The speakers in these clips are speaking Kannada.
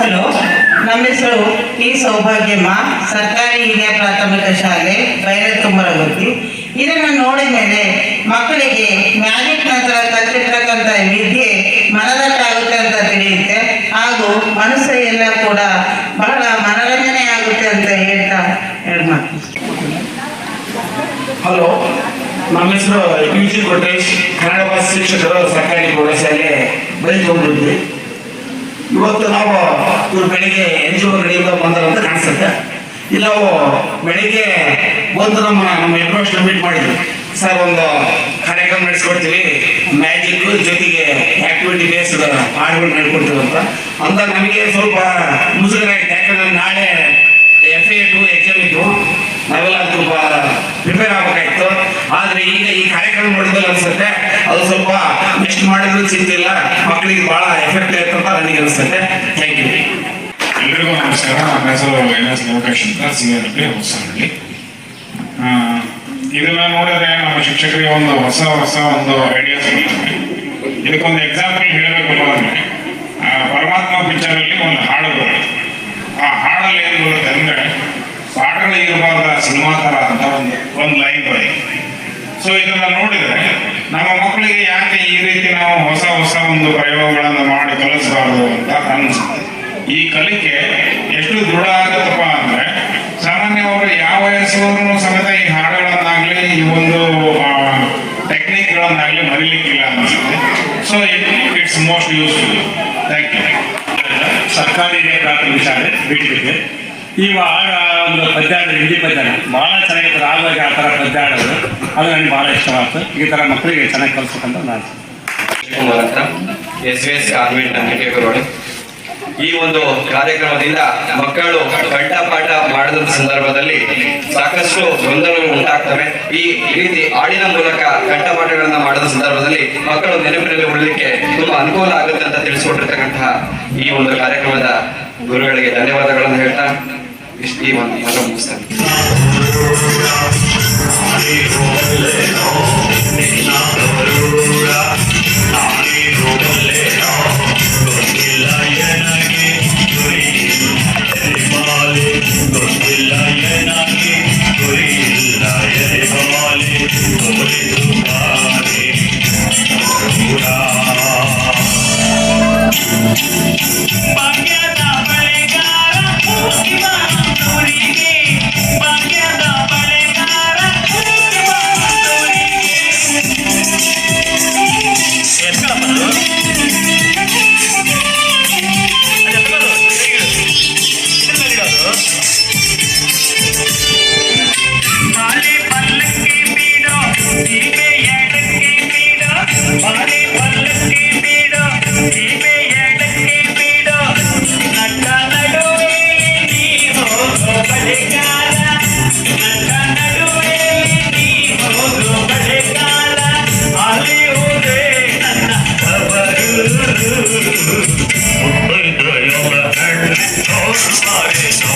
Hello ನಮ್ಮ ಹೆಸರು ಟಿ ಸೌಭಾಗ್ಯಮ್ಮ. ಸರ್ಕಾರಿ ಹಿರಿಯ ಪ್ರಾಥಮಿಕ ಶಾಲೆ ಬೈರತ್ತುಂಬರಗುತ್ತಿ ಇದನ್ನು ನೋಡಿದ ಮೇಲೆ ಮಕ್ಕಳಿಗೆ ಮ್ಯಾಜಿಕ್ ನಂತರ ಕಲ್ತಿರ್ತಕ್ಕಂಥ ವಿದ್ಯೆ ಮನದಟ್ಟಾಗುತ್ತೆ ಅಂತ ತಿಳಿಯುತ್ತೆ. ಹಾಗೂ ಮನಸ್ಸು ಎಲ್ಲ ಕೂಡ ಬಹಳ ಮನರಂಜನೆ ಆಗುತ್ತೆ ಅಂತ ಹೇಳ್ತಾ ಹಲೋ, ನಮ್ಮ ಹೆಸರು ಪಿ ಜಿ ಕನ್ನಡ ಭಾಷೆ ಶಿಕ್ಷಕರು ಸರ್ಕಾರಿ ಪ್ರೌಢಶಾಲೆ ಬೈತೊಂಡಿದ್ವಿ ಇವತ್ತು ನಾವು ಇವ್ರು ಬೆಳಿಗ್ಗೆ ಎನ್ ಜಿ ಕಡೆಯಿಂದ ಬಂದರಂತ ಕಾಣಿಸುತ್ತೆ. ಇಲ್ಲ ಬೆಳಿಗ್ಗೆ ಬಂದು ನಮ್ಮ ನಮ್ಮ ಹೆಡ್ಮಾಸ್ಟರ್ ಮೀಟ್ ಮಾಡಿದ್ವಿ ಸರ್, ಒಂದು ಕಾರ್ಯಕ್ರಮ ನಡೆಸ್ಕೊಡ್ತೀವಿ. ಮ್ಯಾಜಿಕ್ ಜೊತೆಗೆ ಆಕ್ಟಿವಿಟಿ ಬೇಸ್ಡ್ ಹಾಡುಗಳು ನಡ್ಕೊಡ್ತೀವಿ ಅಂತ. ಅಂದಾಗ ನಮಗೆ ಸ್ವಲ್ಪ ಮುಜುಗರ ಆಯ್ತು. ಯಾಕಂದ್ರೆ ನಾಳೆ ಎಫ್ ಎ ಟು ಎಕ್ಸಾಮ್ ಇತ್ತು. ನಾವೆಲ್ಲ ಸ್ವಲ್ಪ ಪ್ರಿಪೇರ್ ಆಗಬೇಕಾಯ್ತು ಆದ್ರೆ ಈಗ ಈ ಕಾರ್ಯಕ್ರಮ ನೋಡಿದಲ್ಲಿ ಅನ್ಸುತ್ತೆ, ಅದು ಸ್ವಲ್ಪ ನೆಕ್ಸ್ಟ್ ಮಾಡಿದ್ರು ಇಲ್ಲ ಮಕ್ಕಳಿಗೆ ಬಹಳ ಎಫೆಕ್ಟ್ ಆಯ್ತು ಅಂತ ನನಗೆ ಅನಿಸುತ್ತೆ. ಥ್ಯಾಂಕ್ ಯು ಎಲ್ರಿಗೂ ನಮಸ್ಕಾರ. ನನ್ನ ಹೆಸರು ಎನ್ ಎಸ್ ಲೋಕೇಶ್ ಅಂತ, ಸಿ ಆರ್ ಪಿ, ಹೊಸಹಳ್ಳಿ. ಇದನ್ನ ನೋಡಿದ್ರೆ ನಮ್ಮ ಶಿಕ್ಷಕರಿಗೆ ಒಂದು ಹೊಸ ಹೊಸ ಒಂದು ಐಡಿಯಾಸ್ ಇದಕ್ಕೊಂದು ಎಕ್ಸಾಂಪಲ್ ಹೇಳಬೇಕು ಅಂದ್ರೆ ಪರಮಾತ್ಮ ಪಿಕ್ಚರ್ ಅಲ್ಲಿ ಒಂದು ಹಾಡು ಬರುತ್ತೆ. ಆ ಹಾಡಲ್ಲಿ ಏನ್ ಬರುತ್ತೆ ಅಂದ್ರೆ ಪಾಠಗಳು ಇರಬಾರ್ದ ಸಿನಿಮಾ ತರ ಅಂತ ಒಂದು ಒಂದು ಲೈನ್ ಬರೀ. ಸೊ ಇದನ್ನ ನೋಡಿದ್ರೆ ನಮ್ಮ ಮಕ್ಕಳಿಗೆ ಯಾಕೆ ಈ ರೀತಿ ನಾವು ಹೊಸ ಹೊಸ ಒಂದು ಪ್ರಯೋಗಗಳನ್ನು ಮಾಡಿ ಕಲಿಸಬಾರದು ಅಂತ ಅನಿಸುತ್ತೆ. ಈ ಕಲಿಕೆ ಎಷ್ಟು ದೃಢ ಆಗುತ್ತಪ್ಪ ಅಂದ್ರೆ ಸಾಮಾನ್ಯವರು ಯಾವ ವಯಸ್ಸವರು ಸಮೇತ ಈ ಹಾಡುಗಳನ್ನಾಗ್ಲಿ, ಈ ಒಂದು ಟೆಕ್ನಿಕ್ಗಳನ್ನಾಗ್ಲಿ ಮರಿಲಿಕ್ಕಿಲ್ಲ ಅನಿಸುತ್ತೆ. So it it's most useful thank you ಸರ್ಕಾರಿ ಪ್ರಾಥಮಿಕ ಶಾಲೆ ಬೀಟಿಗೆ ಈ ಆಡ ಒಂದು ಪದ್ಯ ಹಾಡು ಹಿಂದಿ ಪದ್ಯ ಭಾಳ ಚೆನ್ನಾಗಿರ್ತದೆ ಆವಾಗ ಆ ಥರ ಪದ್ಯ ಆಡೋದು ಅದು ನನಗೆ ಭಾಳ ಇಷ್ಟವಾಗ್ತದೆ ಈ ಥರ ಮಕ್ಕಳಿಗೆ ಚೆನ್ನಾಗಿ ಕಲಿಸ್ಬೇಕಂತ ನಾನು S V S convent road ಈ ಒಂದು ಕಾರ್ಯಕ್ರಮದಿಂದ ಮಕ್ಕಳು ಕಂಠಪಾಠ ಮಾಡಿದ ಸಂದರ್ಭದಲ್ಲಿ ಸಾಕಷ್ಟು ಗೊಂದಲಗಳು ಉಂಟಾಗ್ತವೆ. ಈ ರೀತಿ ಹಾಡಿನ ಮೂಲಕ ಕಂಠಪಾಠಗಳನ್ನ ಮಾಡಿದ ಸಂದರ್ಭದಲ್ಲಿ ಮಕ್ಕಳು ನೆನಪಿನಲ್ಲಿ ಉಳಿಲಿಕ್ಕೆ ತುಂಬಾ ಅನುಕೂಲ ಆಗುತ್ತೆ ಅಂತ ತಿಳಿಸಿಕೊಟ್ಟಿರ್ತಕ್ಕಂತಹ ಈ ಒಂದು ಕಾರ್ಯಕ್ರಮದ ಗುರುಗಳಿಗೆ ಧನ್ಯವಾದಗಳನ್ನು ಹೇಳ್ತಾ ಇಷ್ಟು ಈ ಒಂದು ಮಾತು ಮುಗಿಸ್ತೇನೆ ಭಾಗ್ಯದ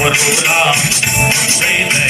What love, say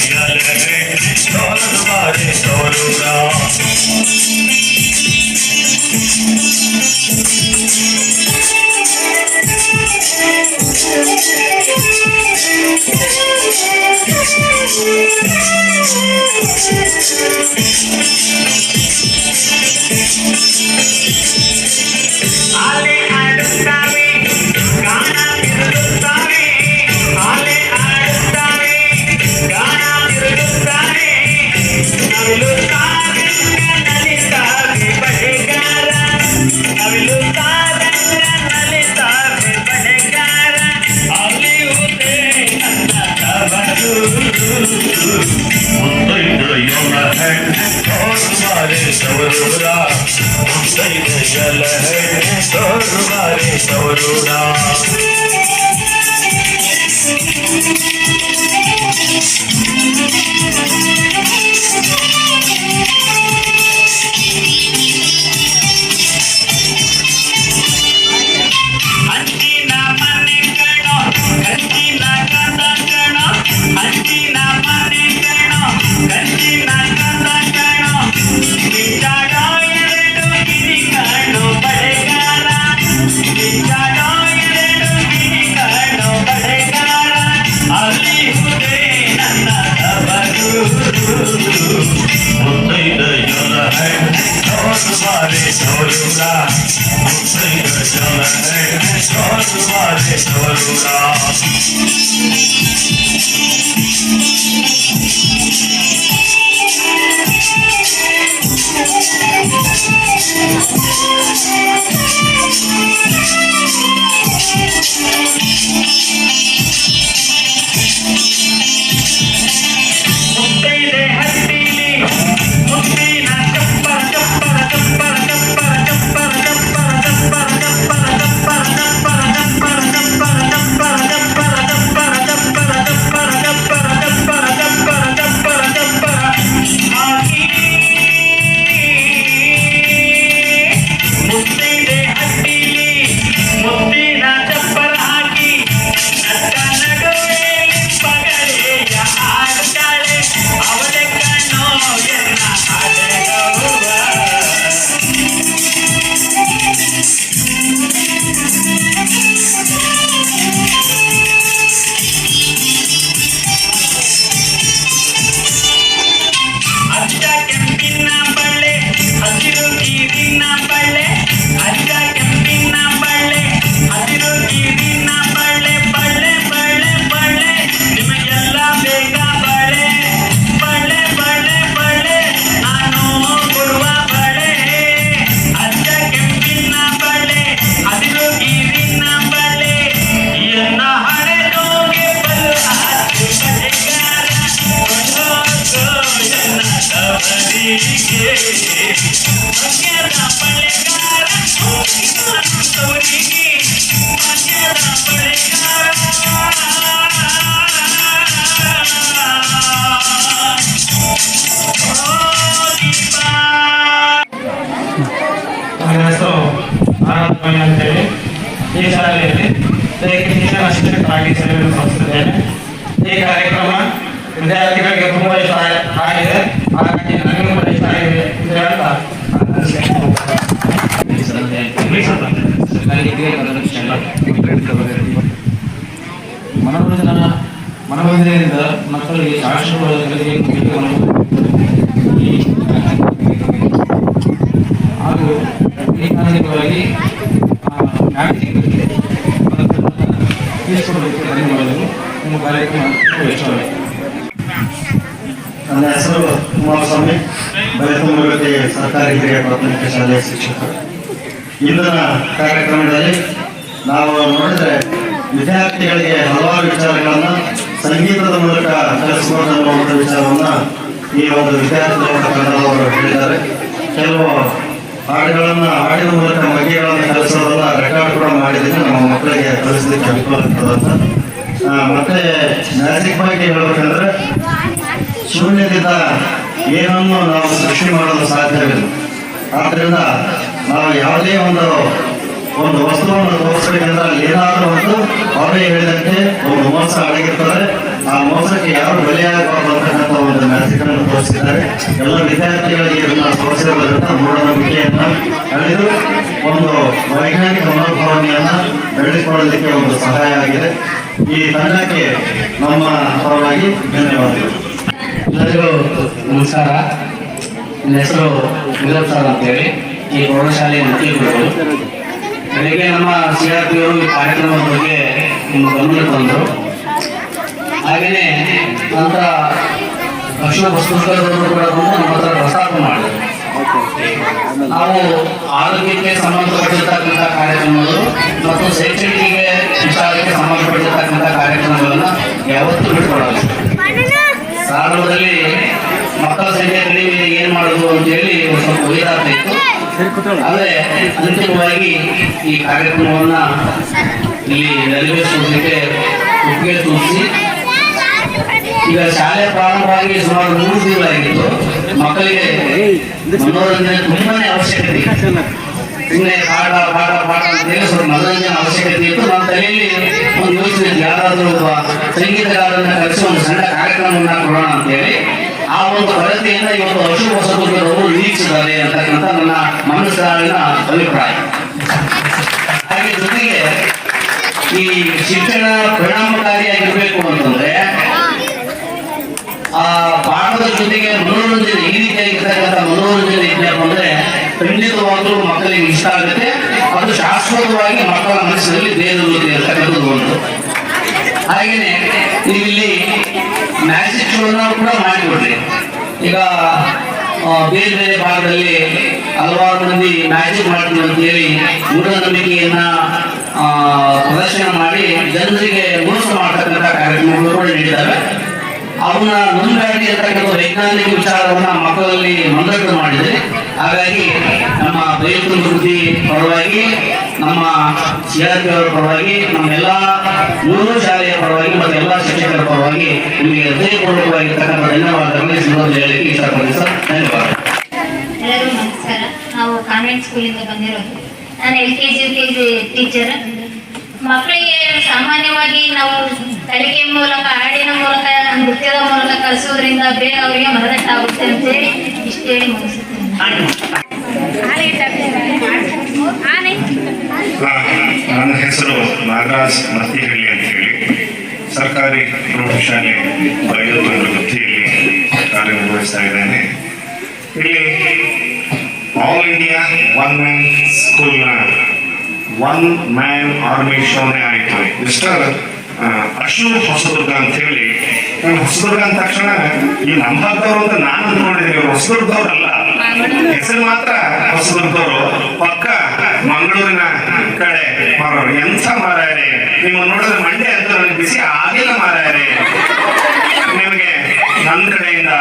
ಅಂತೇಳಿ ಈ ಶಾಲೆಯಲ್ಲಿ ಶಿಕ್ಷಣ ಶಿಕ್ಷಕರಾಗಿ ಸೇವೆಯನ್ನು ಸಲ್ಲಿಸುತ್ತಿದ್ದೇನೆ ಈ ಕಾರ್ಯಕ್ರಮ ವಿದ್ಯಾರ್ಥಿಗಳಿಗೆ ತುಂಬ ಇಷ್ಟ ಆಗಿ- ಆಗಿದೆ. ಹಾಗಾಗಿ ನನಗೂ ಕೂಡ ಇಷ್ಟ ಆಗಿದೆ ಅಂತ ಮನೋರಂಜನ ಮನೋರಂಜನೆಯಿಂದ ಮಕ್ಕಳಿಗೆ ಶಾಶ್ವತವಾದ ಹಾಗೂ ಈ ಹಾಗೂ ತಿಳಿಸಿಕೊಡೋದಕ್ಕೆ ಧನ್ಯವಾದಗಳು ನಿಮ್ಮ ನನ್ನ ಹೆಸರು ಕುಮಾರಸ್ವಾಮಿ ಬೈತುಂಬಗತಿ ಸರ್ಕಾರಿ ಹಿರಿಯ ಪ್ರಾಥಮಿಕ ಶಾಲೆಯ ಶಿಕ್ಷಕರು ಇಂದಿನ ಕಾರ್ಯಕ್ರಮದಲ್ಲಿ ನಾವು ನೋಡಿದರೆ ವಿದ್ಯಾರ್ಥಿಗಳಿಗೆ ಹಲವಾರು ವಿಚಾರಗಳನ್ನು ಸಂಗೀತದ ಮೂಲಕ ಅನ್ನುವಂಥ ವಿಚಾರವನ್ನು ಈ ಒಂದು ವಿದ್ಯಾರ್ಥಿ ಅವರು ಹೇಳಿದ್ದಾರೆ. ಕೆಲವು ಹಾಡುಗಳನ್ನು ಹಾಡಿನ ಮೂಲಕ ಮಗ್ಗೆಗಳನ್ನು ಕಲಿಸೋದಲ್ಲ ರೆಕಾರ್ಡ್ ಕೂಡ ಮಾಡಿದ್ದೀನಿ, ನಮ್ಮ ಮಕ್ಕಳಿಗೆ ಕಲಿಸಲಿಕ್ಕೆ ಅನುಕೂಲ ಮತ್ತೆ ಮ್ಯಾಜಿಕ್ ಬಗ್ಗೆ ಹೇಳ್ಬೇಕಂದ್ರೆ, ಶೂನ್ಯದಿಂದ ಏನನ್ನು ನಾವು ಸೃಷ್ಟಿ ಮಾಡಲು ಸಾಧ್ಯವಿಲ್ಲ. ಆದ್ದರಿಂದ ನಾವು ಯಾವುದೇ ಒಂದು ಒಂದು ವಸ್ತುವನ್ನು ತೋರಿಸಬೇಕಂದ್ರೆ ಅಲ್ಲಿ ಏನಾದರೂ ಒಂದು, ಅವರೇ ಹೇಳಿದಂತೆ ಒಂದು ಮೋಸ ಅಡಗಿರ್ತದೆ ಆ ಮೋಸಕ್ಕೆ ಯಾರು ಬಲಿಯಾಗಬಾರದು ಅಂತಕ್ಕಂಥ ಒಂದು ಮೆಸೇಜನ್ನು ತೋರಿಸಿದ್ದಾರೆ. ಎಲ್ಲ ವಿದ್ಯಾರ್ಥಿಗಳಿಗೆ ಇದನ್ನ ತೋರಿಸಿರುವುದರಿಂದ ಮೂಢನಂಬಿಕೆಯನ್ನ ಅಳೆದು ಒಂದು ವೈಜ್ಞಾನಿಕ ಮನೋಭಾವನೆಯನ್ನ ಬೆಳೆಸಿಕೊಳ್ಳಲಿಕ್ಕೆ ಒಂದು ಸಹಾಯ ಆಗಿದೆ. ಈ ತಂಡಕ್ಕೆ ನಮ್ಮ ಪರವಾಗಿ ಧನ್ಯವಾದಗಳು. ಎಲ್ಲರಿಗೂ ನಮಸ್ಕಾರ. ನನ್ನ ಹೆಸರು ವಿನೋದ್ ಸರ್ ಅಂತೇಳಿ. ಈ ಪ್ರೌಢಶಾಲೆಯ ಮುಖ್ಯಗಳು ಬೆಳಿಗ್ಗೆ ನಮ್ಮ ಸಿ ಆರ್ ಪಿ ಅವರು ಈ ಕಾರ್ಯಕ್ರಮದ ಬಗ್ಗೆ ನಿಮ್ಮ ಗಮನಕ್ಕೆ ತಂದರು ಹಾಗೆಯೇ ನಂತರ ಅಶ್ವ ವಸ್ತುಗಳವರು ಕೂಡ ಬಂದು ನಮ್ಮ ಹತ್ರ ಪ್ರಸ್ತಾಪ ಮಾಡಿದರು ನಾವು ಆರೋಗ್ಯಕ್ಕೆ ಸಂಬಂಧಪಟ್ಟಿರ್ತಕ್ಕಂಥ ಕಾರ್ಯಕ್ರಮಗಳು ಮತ್ತು ಶೈಕ್ಷಣಿಕ ವಿಚಾರಕ್ಕೆ ಸಂಬಂಧಪಟ್ಟಿರ್ತಕ್ಕಂಥ ಕಾರ್ಯಕ್ರಮಗಳನ್ನು ಯಾವತ್ತೂ ಬಿಟ್ಕೊಡಲ್ಲ. ಪ್ರಾರಂಭದಲ್ಲಿ ಮಕ್ಕಳ ಸಂಖ್ಯೆ ಕಡಿಮೆ ಏನು ಮಾಡೋದು ಅಂತ ಹೇಳಿ ಒಂದ್ ಸ್ವಲ್ಪ ಒಯ್ದಾಟ ಇತ್ತು ಆದ್ರೆ ಅಂತಿಮವಾಗಿ ಈ ಕಾರ್ಯಕ್ರಮವನ್ನು ಇಲ್ಲಿ ನೆರವೇರಿಸುವುದಕ್ಕೆ ಒಪ್ಪಿಗೆ ಸೂಚಿಸಿ ಈಗ ಶಾಲೆ ಪ್ರಾರಂಭವಾಗಿ ಸುಮಾರು ಮೂರು ತಿಂಗಳಾಗಿತ್ತು. ಮಕ್ಕಳಿಗೆ ಮನೋರಂಜನೆ ತುಂಬಾನೇ ಅವಶ್ಯಕತೆ. ಸುಮ್ಮನೆ ಪಾಠ ಪಾಠ ಪಾಠ ಅಂತ ಹೇಳಿ ಸ್ವಲ್ಪ ಮನೋರಂಜನೆ ಅವಶ್ಯಕತೆ ಇತ್ತು. ನಮ್ಮ ತಲೆಯಲ್ಲಿ ಒಂದು ಯೋಚನೆ ಯಾರಾದರೂ ಒಬ್ಬ ಸಂಗೀತಗಾರರನ್ನ ಕರೆಸಿ ಒಂದು ಸಣ್ಣ ಕಾರ್ಯಕ್ರಮವನ್ನ ಕೊಡೋಣ ಅಂತ ಹೇಳಿ ಆ ಒಂದು ಕೊರತೆಯಿಂದ ಇವತ್ತು ಅಶು ಹೊಸಬರು ನಿರೀಕ್ಷಿಸಿದ್ದಾರೆ ಅಂತಕ್ಕಂಥ ನನ್ನ ಮನಸ್ಸಿನ ಅಭಿಪ್ರಾಯ. ಹಾಗೆ ಜೊತೆಗೆ ಈ ಶಿಕ್ಷಣ ಪರಿಣಾಮಕಾರಿಯಾಗಿರ್ಬೇಕು ಅಂತಂದ್ರೆ ಆ ಪಾಠದ ಜೊತೆಗೆ ಮನೋರಂಜನೆ ಈ ರೀತಿಯಾಗಿರ್ತಕ್ಕಂಥ ಮನೋರಂಜನೆ ಇದೆಯಪ್ಪ ಅಂದ್ರೆ ಖಂಡಿತವಾಗ್ಲೂ ಮಕ್ಕಳಿಗೆ ಇಷ್ಟ ಆಗುತ್ತೆ. ಅದು ಶಾಶ್ವತವಾಗಿ ಮಕ್ಕಳ ಮನಸ್ಸಿನಲ್ಲಿ ಬೇರೆ ಇರ್ತಕ್ಕಂಥದ್ದು ಒಂದು ಹಾಗೇನೆ ನೀವಿಲ್ಲಿ ಮ್ಯಾಜಿಕ್ ಶೋನ ಕೂಡ ಮಾಡಿಕೊಡ್ರಿ. ಈಗ ಬೇರೆ ಬೇರೆ ಭಾಗದಲ್ಲಿ ಹಲವಾರು ಮಂದಿ ಮ್ಯಾಜಿಕ್ ಮಾಡ್ತೀವಿ ಅಂತ ಹೇಳಿ ಮೂಢನಂಬಿಕೆಯನ್ನ ಪ್ರದರ್ಶನ ಮಾಡಿ ಜನರಿಗೆ ಮೋಸ ಮಾಡ್ತಕ್ಕಂಥ ಕಾರ್ಯಕ್ರಮಗಳು ಕೂಡ ನಡೀತವೆ. ಅವನ್ನ ಮುಂದಾಗಿ ಇರ್ತಕ್ಕಂಥ ವೈಜ್ಞಾನಿಕ ವಿಚಾರವನ್ನ ಮಕ್ಕಳಲ್ಲಿ ಮಂದಟ್ಟು ಮಾಡಿದೆ. ಹಾಗಾಗಿ ನಮ್ಮ ಬೈತು ವೃತ್ತಿ ಪರವಾಗಿ, ನಮ್ಮ ಸಿಆರ್ಪಿ ಪರವಾಗಿ ನಮ್ಮೆಲ್ಲ ಮೂರು ಶಾಲೆಯ ಪರವಾಗಿ ಮತ್ತು ಎಲ್ಲ ಶಿಕ್ಷಕರ ಪರವಾಗಿ ನಿಮಗೆ ಹೃದಯಪೂರ್ವಕವಾಗಿರ್ತಕ್ಕಂಥ ಧನ್ಯವಾದಗಳನ್ನು ಈ ಸಂದರ್ಭದಲ್ಲಿ ಹೇಳಲಿಕ್ಕೆ ಇಷ್ಟಪಡ್ತೀನಿ ಸರ್. ಧನ್ಯವಾದ ಎಲ್ಲರಿಗೂ ನಮಸ್ಕಾರ. ನಾವು ಕಾನ್ವೆಂಟ್ ಸ್ಕೂಲಿಂದ ಬಂದಿರೋದು. ನಾನು L K G, U K G teacher ಮಕ್ಕಳಿಗೆ ಸಾಮಾನ್ಯವಾಗಿ ನಾವು ಕಲಿಕೆ ಮೂಲಕ, ಹಾಡಿನ ಮೂಲಕ ನೃತ್ಯದ ಮೂಲಕ ಕಲಿಸೋದ್ರಿಂದ ಬೇಗ ಅವರಿಗೆ ಮನದಟ್ಟ ಆಗುತ್ತೆ ಅಂತೇಳಿ ಇಷ್ಟು ಹೇಳಿ ನನ್ನ ಹೆಸರು ನಾಗರಾಜ್ ಮತ್ತಿಹಳ್ಳಿ ಅಂತ ಹೇಳಿ. ಸರ್ಕಾರಿ ಪ್ರೌಢಶಾಲೆ ಬೈಲೂರು ವೃತ್ತಿಯಲ್ಲಿ ಕಾರ್ಯನಿರ್ವಹಿಸ್ತಾ ಇದ್ದೇನೆ. ಇಲ್ಲಿ ಆಲ್ ಇಂಡಿಯಾ ಒನ್ ಮ್ಯಾನ್ ಸ್ಕೂಲ್ನ ಒನ್ ಮ್ಯಾನ್ ಆರ್ಮಿ ಶೋನೇ ಆಯಿತು ಮಿಸ್ಟರ್ ಅಶೋಕ್ ಹೊಸದುರ್ಗ ಅಂತ ಹೇಳಿ ಹೊಸದುರ್ಗ ಅಂದ ತಕ್ಷಣ ಈ ನಮ್ಮ ಭಾಗದವ್ರು ಅಂತ ನಾನು ಅಂದ್ಕೊಂಡಿದ್ದೀನಿ ಇವ್ರು ಹೊಸದುರ್ಗದವ್ರಲ್ಲ ಹೆಸರು ಮಾತ್ರ ಹೊಸದುರ್ಗದವರು. ಪಕ್ಕ ಮಂಗಳೂರಿನ ಕಡೆ ಮಾರೋರು. ಎಂಥ ಮಾರಾಯರೆ. ನಿಮ್ಮ ನೋಡಿದ್ರೆ ಮಂಡ್ಯ ಅಂತ ನನಗೆ ಬಿಸಿ ಆಗಿಲ್ಲ ಮಾರಾಯರೆ. ನಿಮಗೆ ನನ್ನ ಕಡೆಯಿಂದ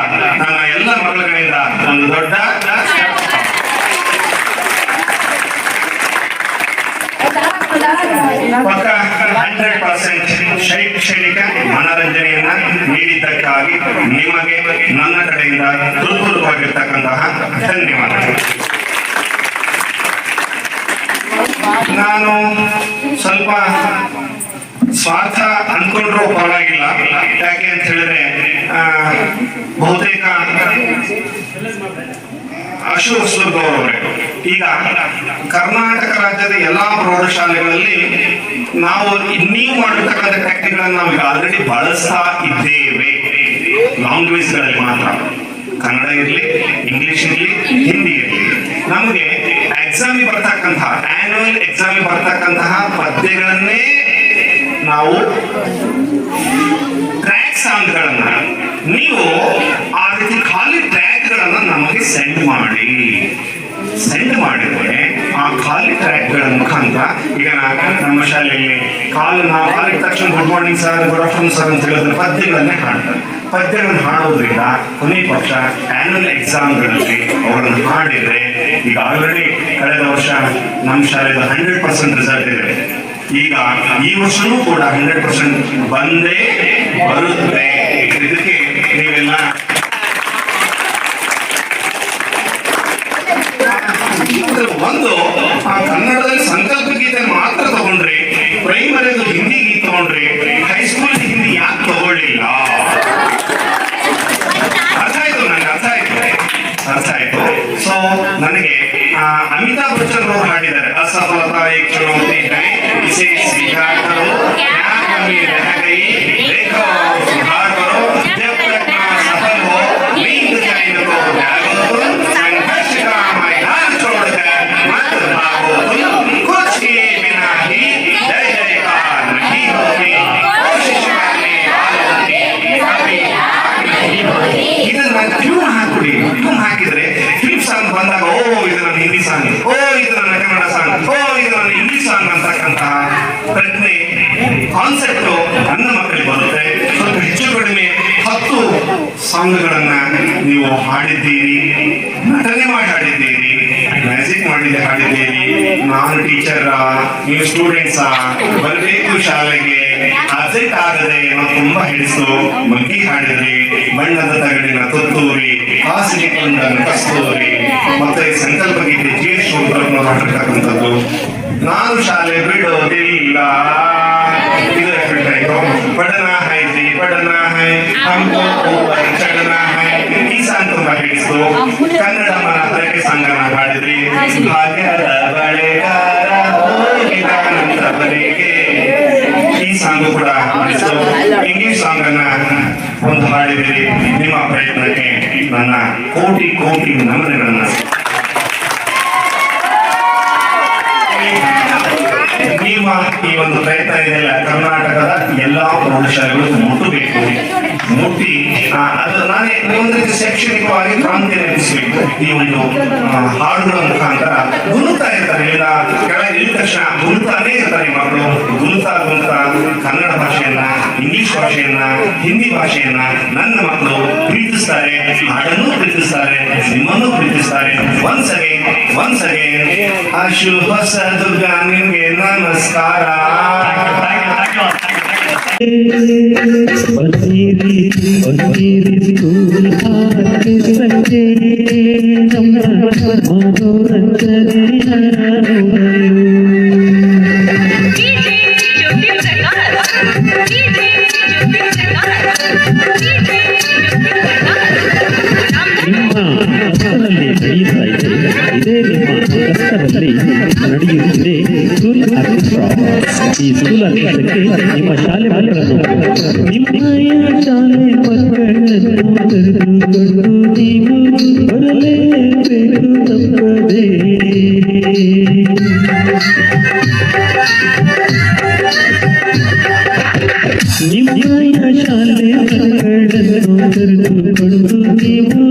ನನ್ನ ಎಲ್ಲ ಮಕ್ಕಳ ಕಡೆಯಿಂದ ನನ್ನ ದೊಡ್ಡ ಹಂಡ್ರೆಡ್ ಪರ್ಸೆಂಟ್ ಶೈಕ್ಷಣಿಕ ಮನರಂಜನೆಯನ್ನ ನೀಡಿದ್ದಕ್ಕಾಗಿ ನಿಮಗೆ ನನ್ನ ಕಡೆಯಿಂದ ಹೃತ್ಪೂರ್ವಕವಾಗಿರ್ತಕ್ಕಂತಹ ಧನ್ಯವಾದಗಳು. ನಾನು ಸ್ವಲ್ಪ ಸ್ವಾರ್ಥ ಅನ್ಕೊಂಡ್ರೂ ಪರವಾಗಿಲ್ಲ ಯಾಕೆ ಅಂತ ಹೇಳಿದ್ರೆ ಬಹುತೇಕ ಅಶು ಅವರೇ ಈಗ ಕರ್ನಾಟಕ ರಾಜ್ಯದ ಎಲ್ಲಾ ಪ್ರೌಢಶಾಲೆಗಳಲ್ಲಿ ನಾವು ನೀವು ಮಾಡಿರ್ತಕ್ಕಂಥ ಟೆಕ್ನಿಕ್ಗಳನ್ನು ನಾವು ಆಲ್ರೆಡಿ ಬಳಸ್ತಾ ಇದ್ದೇವೆ. ಲ್ಯಾಂಗ್ವೇಜ್ಗಳಲ್ಲಿ ಮಾತ್ರ. ಕನ್ನಡ ಇರಲಿ ಇಂಗ್ಲಿಷ್ ಇರಲಿ ಹಿಂದಿ ಇರಲಿ. ನಮಗೆ ಎಕ್ಸಾಮ್ ಬರ್ತಕ್ಕಂತಹ ಆನ್ಯುವಲ್ ಎಕ್ಸಾಮ್ ಬರ್ತಕ್ಕಂತಹ ಪದ್ಯಗಳನ್ನೇ ನಾವು ಟ್ರ್ಯಾಕ್ ಸಾಂಗ್ಗಳನ್ನ ನೀವು ಆ ರೀತಿ ಖಾಲಿ ಟ್ರ್ಯಾಕ್ಗಳನ್ನ ನಮಗೆ ಸೆಂಡ್ ಮಾಡಿ. ಸೆಂಡ್ ಮಾಡಿದ್ರೆ ಆ ಖಾಲಿ ಟ್ರ್ಯಾಕ್ಗಳ ಮುಖಾಂತರ ಈಗ ನಮ್ಮ ಶಾಲೆಯಲ್ಲಿ ಕಾಲು ನಾವು ಕಾಲಿದ ತಕ್ಷಣ good morning sir good afternoon sir ಅಂತ ಹೇಳಿದ್ರೆ ಪದ್ಯಗಳನ್ನೇ ಹಾಡ್ತಾರೆ. ಪದ್ಯಗಳನ್ನು ಹಾಡೋದ್ರಿಂದ ಕೊನೆ ಪಕ್ಷ ಆನ್ಯುವಲ್ ಎಕ್ಸಾಮ್ಗಳಲ್ಲಿ ಅವರನ್ನು ಹಾಡಿದ್ರೆ ಈಗ ಆಲ್ರೆಡಿ ಕಳೆದ ವರ್ಷ ನಮ್ಮ ಶಾಲೆದ ಹಂಡ್ರೆಡ್ ಪರ್ಸೆಂಟ್ ರಿಸಲ್ಟ್ ಇದೆ. ಈಗ ಈ ವರ್ಷವೂ ಕೂಡ ಹಂಡ್ರೆಡ್ ಪರ್ಸೆಂಟ್ ಬಂದೇ ಬರುತ್ತೆ. ನೀವು ಸ್ಟೂಡೆಂಟ್ಸ್ ಬರಬೇಕು ಶಾಲೆಗೆ ಆಸೆಟ್ ಆಗದೆ ತುಂಬಾ ಹಿಡಿಸು ಮಗಿ ಹಾಡಿದ್ರಿ ಬಣ್ಣದ ತಗಡಿನ ತುತ್ತೂರಿ, ಹಾಸಿಗೆ ಕಸ್ತೂರಿ, ಮತ್ತೆ ಸಂಕಲ್ಪ ಗೀತೆ ಜಿ ಶೂತ್ರವನ್ನು ಮಾಡಿರ್ತಕ್ಕಂಥದ್ದು. ನಾನು ಶಾಲೆ ಬಿಡೋದಿಲ್ಲ. ಇದು ಪಡನ ಹಾಯ್ತಿ ಪಡನ ಹಾಯ್ ಚಡನ ಹಾಯ್ ಈ ತುಂಬಾ ಹಿಡಿಸು ಕನ್ನಡ ಮನ ಸಂಗಮ ಹಾಡಿದ್ರಿ. ಭಾಗ್ಯದ ಬಳೆಗಾರ ಹೋಗಿದಾನಂತ ಈ ಸಾಂಗ್ ಕೂಡ ಇಂಗ್ಲಿಷ್ ಸಾಂಗ್ ಅನ್ನ ಒಂದು ಹಾಡಿದಿರಿ ನಿಮ್ಮ ಪ್ರಯತ್ನಕ್ಕೆ ನನ್ನ ಕೋಟಿ ಕೋಟಿ ನಮನಗಳನ್ನ. ನಿಮ್ಮ ಈ ಒಂದು ಪ್ರಯತ್ನ ಇದೆಯಲ್ಲ, ಕರ್ನಾಟಕದ ಎಲ್ಲಾ ಪ್ರೌಢಶಾಲೆಗಳು ಮುಟ್ಟಬೇಕು. ಮುಟ್ಟಿ ಅದು ನಾನೇ ಒಂದು ಶೈಕ್ಷಣಿಕವಾಗಿ ಕ್ರಾಂತಿ ನಡೆಸಬೇಕು ಈ ಒಂದು ಹಾಡುಗಳ ಮುಖಾಂತರ ಗುರುತಾ ಇರ್ತಾರೆ. ಇಲ್ಲ ಕೆಳಗೆ ಇಳಿದ ತಕ್ಷಣ ಗುರುತಾನೇ ಇರ್ತಾರೆ ಮಕ್ಕಳು. ಗುರುತಾ ಗುರುತಾ ಕನ್ನಡ ಭಾಷೆಯನ್ನ, ಇಂಗ್ಲಿಷ್ ಭಾಷೆಯನ್ನ, ಹಿಂದಿ ಭಾಷೆಯನ್ನ ನನ್ನ ಮಕ್ಕಳು ಪ್ರೀತಿಸ್ತಾರೆ. ಹಾಡನ್ನು ಪ್ರೀತಿಸ್ತಾರೆ ನಿಮ್ಮನ್ನು ಪ್ರೀತಿಸ್ತಾರೆ. Once again once again Ashu ಹೊಸ ದುರ್ಗಾ ನಿಮಗೆ ನಮಸ್ಕಾರ ನಿಮ್ಮ ಕಷ್ಟದಲ್ಲಿ ನಡೆಯುತ್ತಿದೆ ಸ್ಕೂಲ್ ಆರ್ಕೆಸ್ಟ್ರಾ ಈ ಸ್ಕೂಲ್ ಆರ್ಕೆಸ್ಟ್ರಾಕ್ಕೆ ನಿಮ್ಮ ಶಾಲೆ ಮಕ್ಕಳನ್ನು ನಿಮ್ಮಯ ಶಾಲೆ ಮಕ್ಕಳನ್ನು ಕರೆದುಕೊಂಡು ನೀವು ಬರಲೇಬೇಕು ತಪ್ಪದೇ ನಿಮ್ಮಯ ಶಾಲೆ ಮಕ್ಕಳನ್ನು ಕರೆದುಕೊಂಡು ನೀವು